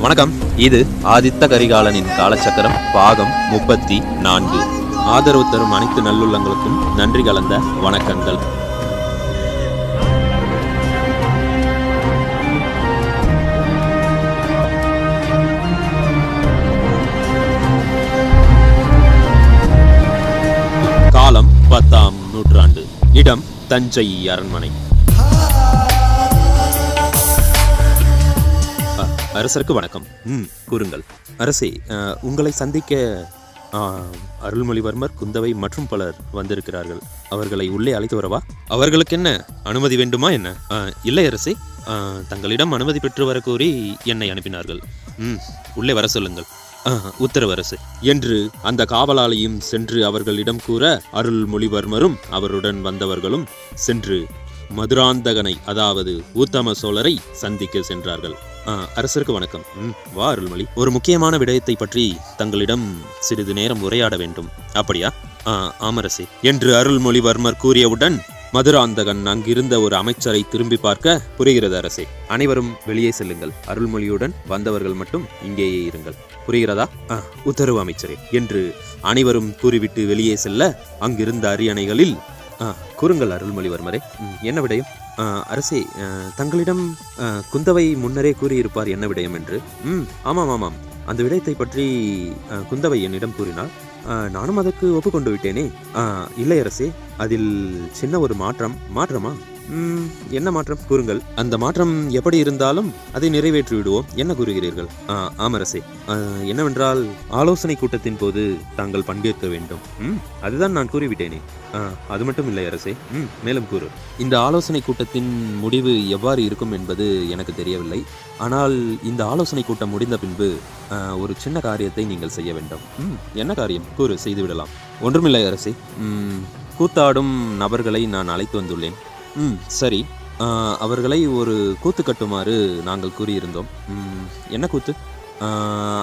வணக்கம். இது ஆதித்த கரிகாலனின் காலச்சக்கரம் பாகம் முப்பத்தி நான்கு. ஆதரவு தரும் அனைத்து நல்லுள்ளங்களுக்கும் நன்றி கலந்த வணக்கங்கள். காலம் பத்தாம் நூற்றாண்டு. இடம் தஞ்சை அரண்மனை. அரசருக்கு வணக்கம். ம். கூறுங்கள். அரசே உங்களை சந்திக்க அருள்மொழிவர்மர் குந்தவை மற்றும் பலர் வந்திருக்கிறார்கள். அவர்களை உள்ளே அழைத்து வரவா? அவர்களுக்கு என்ன? அனுமதி வேண்டுமா என்ன? இல்லை அரசே. தங்களிடம் அனுமதி பெற்று வர கோரி என்னை அனுப்பினார்கள். ம் உள்ளே வர சொல்லுங்கள். ஆ, உத்தரவு அரசு. என்று அந்த காவலாளியும் சென்று அவர்களிடம் கூற அருள்மொழிவர்மரும் அவருடன் வந்தவர்களும் சென்று மதுராந்தகனை அதாவது ஊத்தம சோழரை சந்திக்க சென்றார்கள். அரசருக்கு வணக்கம். ம், வா அருள்மொழி. ஒரு முக்கியமான விடயத்தை பற்றி தங்களிடம் சிறிது நேரம் உரையாட வேண்டும். அப்படியா? ஆ, ஆமரசே. என்று அருள்மொழிவர்மர் கூறியவுடன் மதுராந்தகன் அங்கிருந்த ஒரு அமைச்சரை திரும்பி பார்க்க புரிகிறது அரசே. அனைவரும் வெளியே செல்லுங்கள். அருள்மொழியுடன் வந்தவர்கள் மட்டும் இங்கேயே இருங்கள். புரிகிறதா? ஆ, உத்தரவு அமைச்சரே என்று அனைவரும் கூறிவிட்டு வெளியே செல்ல அங்கிருந்த அரியணைகளில் ஆ, கூறுங்கள் அருள்மொழிவர்மரே. என்ன விடயம்? அரசே தங்களிடம் குந்தவை முன்னரே கூறியிருப்பார் என்ன விடயம் என்று? ம் ஆமாம் ஆமாம். அந்த விடயத்தை பற்றி குந்தவை என்னிடம் கூறினார் நானும் அதற்கு ஒப்புக்கொண்டு விட்டேனே. இல்லை அரசே. அதில் சின்ன ஒரு மாற்றம் மாற்றமா? என்ன மாற்றம்? கூறுங்கள். அந்த மாற்றம் எப்படி இருந்தாலும் அதை நிறைவேற்றி விடுவோம் என்ன கூறுகிறீர்கள்? ஆ, ஆமரசே. என்னவென்றால் ஆலோசனை கூட்டத்தின் போது தாங்கள் பங்கேற்க வேண்டும். ம் அதுதான் நான் கூறிவிட்டேனே. ஆ, அது மட்டும் இல்லை அரசே. ம் மேலும் கூறு. இந்த ஆலோசனை கூட்டத்தின் முடிவு எவ்வாறு இருக்கும் என்பது எனக்கு தெரியவில்லை. ஆனால் இந்த ஆலோசனை கூட்டம் முடிந்த பின்பு ஒரு சின்ன காரியத்தை நீங்கள் செய்ய வேண்டும். ம் என்ன காரியம்? கூறு செய்துவிடலாம். ஒன்றுமில்லை அரசே. கூத்தாடும் நபர்களை நான் அழைத்து வந்துள்ளேன். ம் சரி. அவர்களை ஒரு கூத்து கட்டுமாறு நாங்கள் கூறியிருந்தோம். ம், என்ன கூத்து?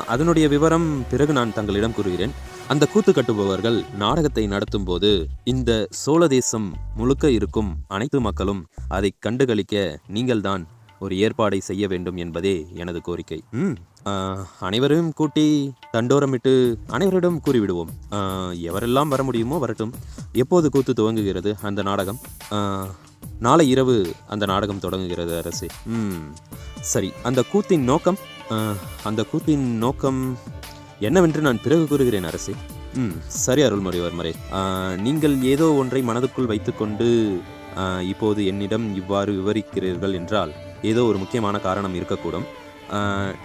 அதனுடைய விவரம் பிறகு நான் தங்களிடம் கூறுகிறேன். அந்த கூத்து கட்டுபவர்கள் நாடகத்தை நடத்தும் போது இந்த சோழ தேசம் முழுக்க இருக்கும் அனைத்து மக்களும் அதை கண்டுகளிக்க நீங்கள்தான் ஒரு ஏற்பாடை செய்ய வேண்டும் என்பதே எனது கோரிக்கை. ம் அனைவரையும் கூட்டி தண்டோரமிட்டு அனைவரிடம் கூறிவிடுவோம். எவரெல்லாம் வர முடியுமோ வரட்டும். எப்போது கூத்து துவங்குகிறது அந்த நாடகம்? நாளை இரவு அந்த நாடகம் தொடங்குகிறது அரசே. ம் சரி அந்த கூத்தின் நோக்கம் அந்த கூத்தின் நோக்கம் என்னவென்று நான் பிறகு கூறுகிறேன் அரசே. ம் சரி அருள்மொழிவர்மரே. நீங்கள் ஏதோ ஒன்றை மனதுக்குள் வைத்துக்கொண்டு இப்போது என்னிடம் இவ்வாறு விவரிக்கிறீர்கள் என்றால் ஏதோ ஒரு முக்கியமான காரணம் இருக்கக்கூடும்.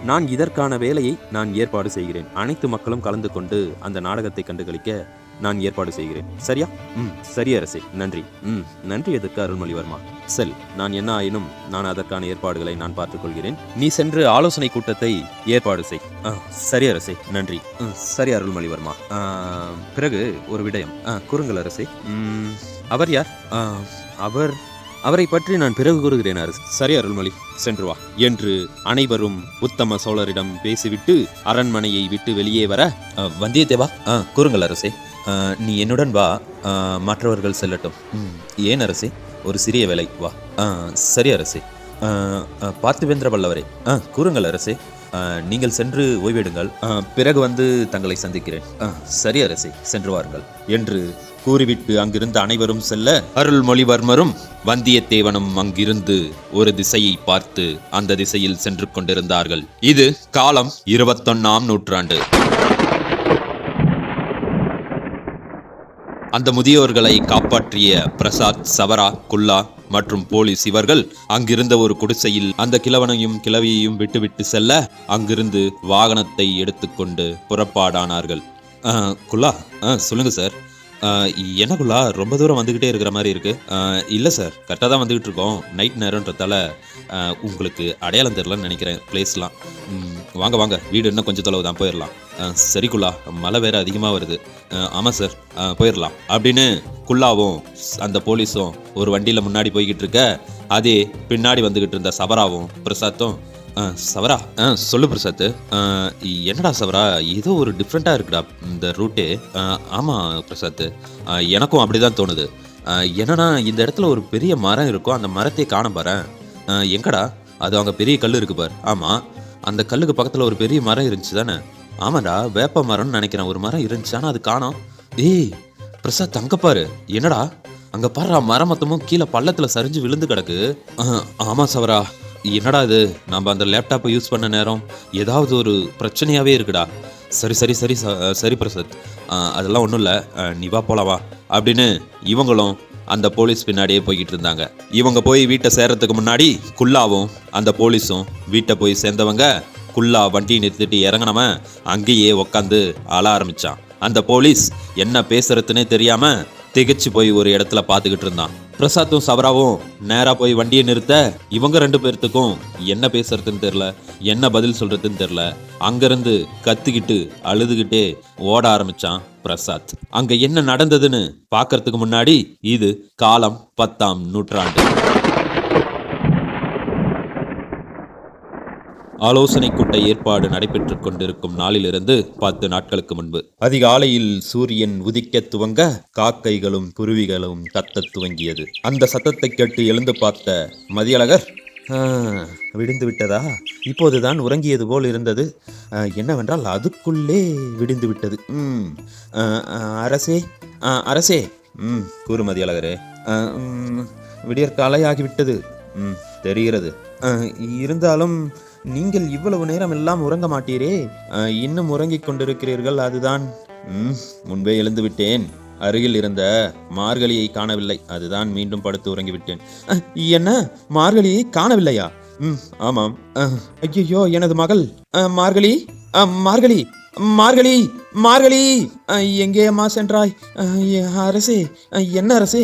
நான் இதற்கான வேலையை நான் ஏற்பாடு செய்கிறேன். அனைத்து மக்களும் கலந்து கொண்டு அந்த நாடகத்தை கண்டுகளிக்க நான் ஏற்பாடு செய்கிறேன். சரியா? ம் சரி அரசே. நன்றி. ம் நன்றி எதுக்கு அருள்மொழிவர்மா? செல் நான் என்ன ஆயினும் நான் அதற்கான ஏற்பாடுகளை நான் பார்த்துக் கொள்கிறேன். நீ சென்று ஆலோசனை கூட்டத்தை ஏற்பாடு செய். ஆ, சரி அரசே. நன்றி. ம், சரி அருள்மொழிவர்மா. பிறகு ஒரு விடயம். ஆ, அரசே. அவர் யார்? ஆ, அவர் அவரை பற்றி நான் பிறகு கூறுகிறேன் அரசு. சரி அருள்மொழி சென்று வா. என்று அனைவரும் உத்தம சோழரிடம் பேசிவிட்டு அரண்மனையை விட்டு வெளியே வர வந்தியத்தேவா? ஆ கூறுங்கள் அரசே. நீ என்னுடன் வா. மற்றவர்கள் செல்லட்டும். "ம், ஏன் அரசே? ஒரு சிறிய வேலை. வா. "ஆ, சரி அரசே. பார்த்திவேந்திர வல்லவரே. ஆ கூறுங்கள் அரசே. நீங்கள் சென்று ஓய்வெடுங்கள். பிறகு வந்து தங்களை சந்திக்கிறேன். "ஆ, சரி அரசே சென்று வாருங்கள். என்று கூறிவிட்டு அங்கிருந்து அனைவரும் செல்ல அருள்மொழிவர்மரும் வந்தியத்தேவனும் அங்கிருந்து ஒரு திசையை பார்த்து அந்த திசையில் சென்று கொண்டிருந்தார்கள். இது காலம் இருபத்தொன்னாம் நூற்றாண்டு. அந்த முதியோர்களை காப்பாற்றிய பிரசாத் சவரா குல்லா மற்றும் போலீஸ் இவர்கள் அங்கிருந்த ஒரு குடிசையில் அந்த கிழவனையும் கிழவியையும் விட்டுவிட்டு செல்ல அங்கிருந்து வாகனத்தை எடுத்துக்கொண்டு புறப்பாடானார்கள். ஆ, குல்லா ஆ சொல்லுங்க சார். எனக்குள்ளா ரொம்ப தூரம் வந்துக்கிட்டே இருக்கிற மாதிரி இருக்கு. இல்லை சார் கரெக்டாக தான் வந்துக்கிட்டு இருக்கோம். நைட் நேரன்றதால உங்களுக்கு அடையாளம் தெரிலன்னு நினைக்கிறேன் பிளேஸ்லாம் வாங்க வாங்க வீடு இன்னும் கொஞ்சம் தொலைவு தான் போயிடலாம் ஆ, சரி மழை வேற அதிகமாக வருது. ஆமாம் சார் போயிடலாம் அப்படின்னு குல்லாவும் அந்த போலீஸும் ஒரு வண்டியில் முன்னாடி போய்கிட்டு இருக்க அதே பின்னாடி வந்துக்கிட்டு இருந்த சபராவும் பிரசாத்தும் சவரா? ஆ சொல்லு பிரசாத் என்னடா சவரா? ஏதோ ஒரு டிஃப்ரெண்ட்டாக இருக்குடா இந்த ரூட்டே ஆமாம் பிரசாத் எனக்கும் அப்படி தான் தோணுது என்னன்னா இந்த இடத்துல ஒரு பெரிய மரம் இருக்கும் அந்த மரத்தை காண பாறேன் எங்கடா? அது அங்கே பெரிய கல் இருக்கு பார். ஆமாம் அந்த கல்லுக்கு பக்கத்தில் ஒரு பெரிய மரம் இருந்துச்சு தானே? ஆமாடா வேப்ப மரம்னு நினைக்கிறேன். ஒரு மரம் இருந்துச்சு ஆனால் அது காணோம். ஏய் பிரசாத் அங்கே பாரு. என்னடா? அங்கே பாரு மரம் மொத்தமும் கீழே பள்ளத்தில் சரிஞ்சு விழுந்து கிடக்கு. ஆமாம் சவரா. என்னடா இது? நம்ம அந்த லேப்டாப்பை யூஸ் பண்ண நேரம் ஏதாவது ஒரு பிரச்சனையாகவே இருக்குடா. சரி சரி சரி ச- சரி பிரசாத். அதெல்லாம் ஒன்றும் இல்லை. நீ வா அப்படின்னு இவங்களும் அந்த போலீஸ் பின்னாடியே போய்கிட்டு இருந்தாங்க. இவங்க போய் வீட்டை சேர்றதுக்கு முன்னாடி குல்லாவும் அந்த போலீஸும் வீட்டை போய் சேர்ந்தவங்க குல்லா வண்டியை நிறுத்திட்டு இறங்கினவன் அங்கேயே உக்காந்து அழ ஆரம்பிச்சான். அந்த போலீஸ் என்ன பேசுறதுன்னே தெரியாமல் திகைச்சு போய் ஒரு இடத்துல பார்த்துக்கிட்டு இருந்தான். பிரசாத்தும் சவராவும் நேராக போய் வண்டியை நிறுத்த இவங்க ரெண்டு பேர்த்துக்கும் என்ன பேசுறதுன்னு தெரில என்ன பதில் சொல்றதுன்னு தெரில அங்கேருந்து கத்திக்கிட்டு அழுதுகிட்டே ஓட ஆரம்பிச்சான் பிரசாத். அங்கே என்ன நடந்ததுன்னு பார்க்கறதுக்கு முன்னாடி இது காலம் பத்தாம் நூற்றாண்டு. ஆலோசனை கூட்ட ஏற்பாடு நடைபெற்றுக் கொண்டிருக்கும் நாளிலிருந்து பத்து நாட்களுக்கு முன்பு. அதிகாலையில் சூரியன் உதிக்க துவங்க காக்கைகளும் குருவிகளும் தத்த துவங்கியது. அந்த சத்தத்தை கேட்டு எழுந்து பார்த்த மதியழகர் விடிந்து விட்டதா? இப்போதுதான் உறங்கியது போல் இருந்தது. என்னவென்றால் அதுக்குள்ளே விடிந்து விட்டது. ம் அரசே ஆ, அரசே. ம் கூறு மதியழகரே. விடியற்காலையாகிவிட்டது ம் தெரிகிறது. இருந்தாலும் நீங்கள் இவ்வளவு நேரம் எல்லாம் உறங்க மாட்டீரே? இன்னும் உறங்கிக் கொண்டிருக்கிறீர்கள் அதுதான். ம், முன்பே எழுந்து விட்டேன். அருகில் இருந்த மார்கழியை காணவில்லை. அதுதான் மீண்டும் படுத்து உறங்கிவிட்டேன் என்ன? மார்கழியை காணவில்லையா? ம் ஆமாம். ஐயோ எனது மகள். மார்கழி? மார்கழி? மார்கழி? மார்கழி எங்கே அம்மா சென்றாய்? அரசே என்ன அரசே?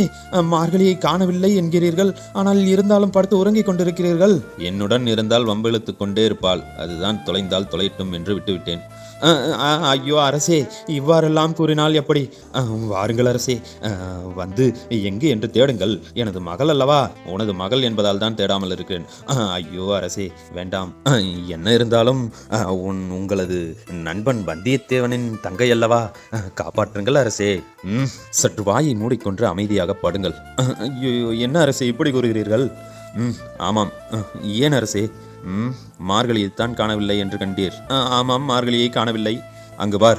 மார்கழியை காணவில்லை என்கிறீர்கள். ஆனால் இருந்தாலும் படுத்து உறங்கிக் கொண்டிருக்கிறீர்கள். என்னுடன் இருந்தால் வம்பிழுத்துக் கொண்டே இருப்பாள். அதுதான் தொலைந்தால் தொலைட்டும் என்று விட்டுவிட்டேன். ஐயோ அரசே இவ்வாறெல்லாம் கூறினால் எப்படி? வாருங்கள் அரசே வந்து எங்கே என்று தேடுங்கள். எனது மகள் அல்லவா? உனது மகள் என்பதால் தான் தேடாமல் இருக்கிறேன் ஐயோ அரசே வேண்டாம். என்ன இருந்தாலும் உன் உங்களது நண்பன் வந்தியத்தேவனின் தங்கை அல்லவா? காப்பாற்றுங்கள் அரசே. ம். சற்று வாயை மூடிக்கொண்டு அமைதியாக படுங்கள். என்ன அரசே இப்படி கூறுகிறீர்கள்? ம் ஆமாம். ஏன் அரசே? ம் மார்கழியை தான் காணவில்லை என்று கண்டீர். ஆமாம் மார்கழியை காணவில்லை. அங்கு பார்.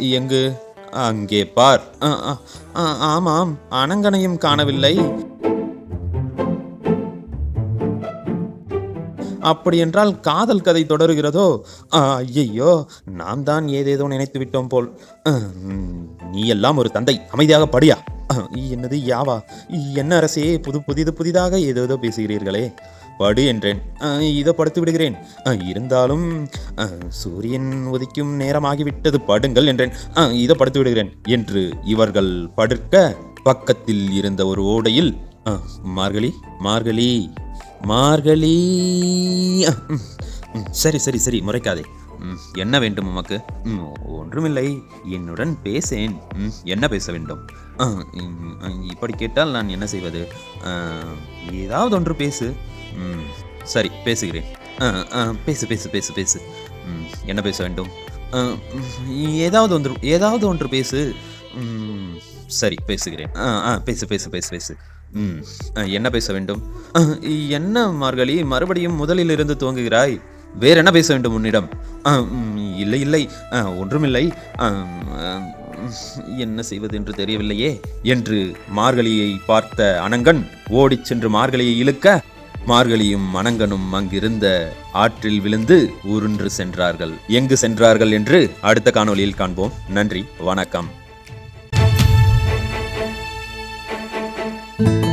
எங்கு? அங்கே பார். ஆமாம் அனங்கனையும் காணவில்லை. அப்படியென்றால் காதல் கதை தொடருகிறதோ? ஆ, ஐயையோ நாம் தான் ஏதேதோ நினைத்து விட்டோம் போல். நீ எல்லாம் ஒரு தந்தை அமைதியாக படியா. என்னது யாவா? என்ன அரசே புது புதிது புதிதாக ஏதேதோ பேசுகிறீர்களே. படு என்றேன். ஆ, இதோ படுத்து விடுகிறேன். ஆ, இருந்தாலும் சூரியன் உதிக்கும் நேரமாகிவிட்டது படுங்கள் என்றேன். ஆ, இதோ படுத்து விடுகிறேன் என்று இவர்கள் படுக்க பக்கத்தில் இருந்த ஒரு ஓடையில் மார்கழி மார்கழி மார்கழி. ஆ, ம், ம், சரி சரி சரி முறைக்காதே. ம், என்ன வேண்டும் உமக்கு? ம், ஒன்றுமில்லை. என்னுடன் பேசேன். ம், என்ன பேச வேண்டும்? இப்படி கேட்டால் நான் என்ன செய்வது? ஆ, ஏதாவது ஒன்று பேசு. ம், சரி பேசுகிறேன். ஆ, ஆ, பேசு பேசு பேசு பேசு. ம், என்ன பேச வேண்டும்? ஆ, ஏதாவது ஒன்று ஏதாவது ஒன்று பேசு. ம், சரி பேசுகிறேன். ஆ ஆ பேசு பேசு பேசு பேசு. என்ன பேச வேண்டும்? என்ன மார்கழி? மறுபடியும் முதலில் இருந்து துவங்குகிறாய். வேற என்ன பேச வேண்டும் உன்னிடம்? ஆ, ம், இல்லை இல்லை. ஆ, ஒன்றுமில்லை. என்ன செய்வது என்று தெரியவில்லையே. என்று மார்கழியை பார்த்த அனங்கன் ஓடிச் சென்று மார்கழியை இழுக்க மார்கழியும் அனங்கனும் அங்கிருந்த ஆற்றில் விழுந்து உருன்று சென்றார்கள். எங்கு சென்றார்கள் என்று அடுத்த காணொளியில் காண்போம். நன்றி வணக்கம். thank you